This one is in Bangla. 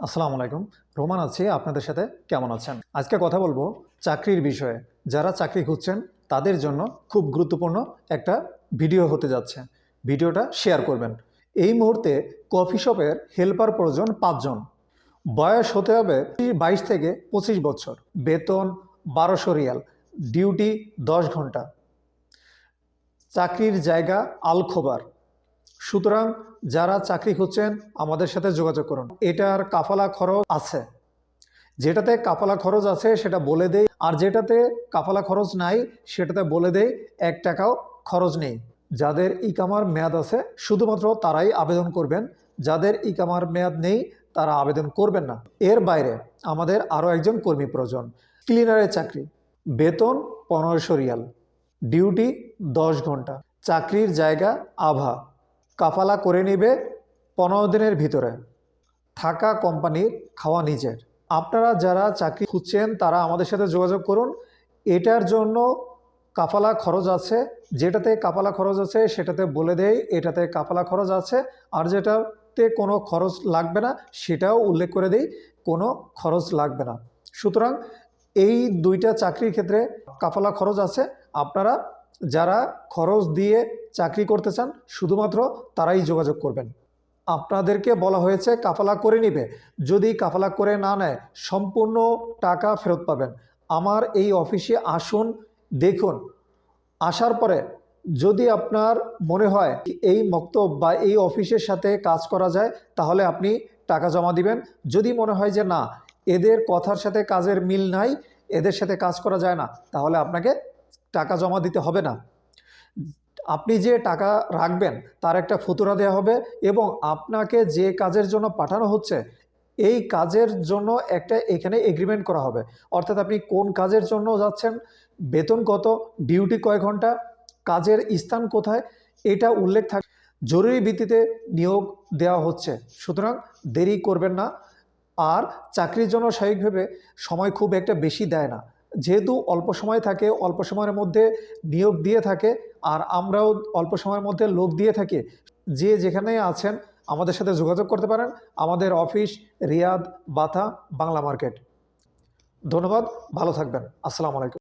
আসসালামু আলাইকুম। রোমান আছি, আপনাদের সাথে কেমন আছেন? আজকে কথা বলব চাকরির বিষয়ে। যারা চাকরি খুঁজছেন, তাদের জন্য খুব গুরুত্বপূর্ণ একটা ভিডিও হতে যাচ্ছে। ভিডিওটা শেয়ার করবেন। এই মুহূর্তে কফি শপের হেল্পার প্রয়োজন পাঁচজন। বয়স হতে হবে বাইশ থেকে পঁচিশ বছর। বেতন বারোশো রিয়াল। ডিউটি দশ ঘণ্টা। চাকরির জায়গা আলখোবার। সুতরাং যারা চাকরি খুঁজছেন, আমাদের সাথে যোগাযোগ করুন। এটার কাফালা খরচ আছে। যেটাতে কাফালা খরচ আছে, সেটা বলে দেই। আর যেটাতে কাফালা খরচ নাই, সেটাতে বলে দেই, এক টাকাও খরচ নেই। যাদের ইকামার মেয়াদ আছে, শুধুমাত্র তারাই আবেদন করবেন। যাদের ইকামার মেয়াদ নেই, তারা আবেদন করবেন না। এর বাইরে আমাদের আরও একজন কর্মী প্রয়োজন, ক্লিনারের চাকরি। বেতন পনেরোশো রিয়াল, ডিউটি দশ ঘণ্টা, চাকরির জায়গা আভা। কাফালা করে নেবে পনেরো দিনের ভিতরে। থাকা কোম্পানির খাওয়া নিজের। আপনারা যারা চাকরি খুঁজছেন, তারা আমাদের সাথে যোগাযোগ করুন। এটার জন্য কাফালা খরচ আছে। যেটাতে কাফালা খরচ আছে, সেটাতে বলে দেয় এটাতে কাফালা খরচ আছে। আর যেটাতে কোনো খরচ লাগবে না, সেটাও উল্লেখ করে দেই, কোনো খরচ লাগবে না। সুতরাং এই দুইটা চাকরির ক্ষেত্রে কাফালা খরচ আছে। আপনারা যারা খরচ দিয়ে চাকরি করতে চান, শুধুমাত্র তারাই যোগাযোগ করবেন। আপনাদেরকে বলা হয়েছে, কাফালা করে নিবে। যদি কাফালা করে না নেয়, সম্পূর্ণ টাকা ফেরত পাবেন। আমার এই অফিসে আসুন, দেখুন। আসার পরে যদি আপনার মনে হয় এই মক্তব বা এই অফিসের সাথে কাজ করা যায়, তাহলে আপনি টাকা জমা দিবেন। যদি মনে হয় যে না, এদের কথার সাথে কাজের মিল নাই, এদের সাথে কাজ করা যায় না, তাহলে আপনাকে টাকা জমা দিতে হবে না। আপনি যে টাকা রাখবেন, তার একটা ফুতুরা দেওয়া হবে এবং আপনাকে যে কাজের জন্য পাঠানো হচ্ছে, এই কাজের জন্য একটা এখানে এগ্রিমেন্ট করা হবে। অর্থাৎ আপনি কোন কাজের জন্য যাচ্ছেন, বেতন কত ডিউটি কয় ঘণ্টা, কাজের স্থান কোথায়, এটা উল্লেখ থাক, জরুরি ভিত্তিতে নিয়োগ দেওয়া হচ্ছে। সুতরাং দেরি করবেন না। আর চাকরির জন্য স্বাভাবিকভাবে সময় খুব একটা বেশি দেয় না। যেহেতু অল্প সময় থাকে, অল্প সময়ের মধ্যে নিয়োগ দিয়ে থাকে আর আমরাও অল্প সময়ের মধ্যে লোক দিয়ে থাকি, যে যেখানে আছেন আমাদের সাথে যোগাযোগ করতে পারেন। আমাদের office Riyadh Batha, Bangla market. ধন্যবাদ, ভালো থাকবেন। আসসালামু আলাইকুম।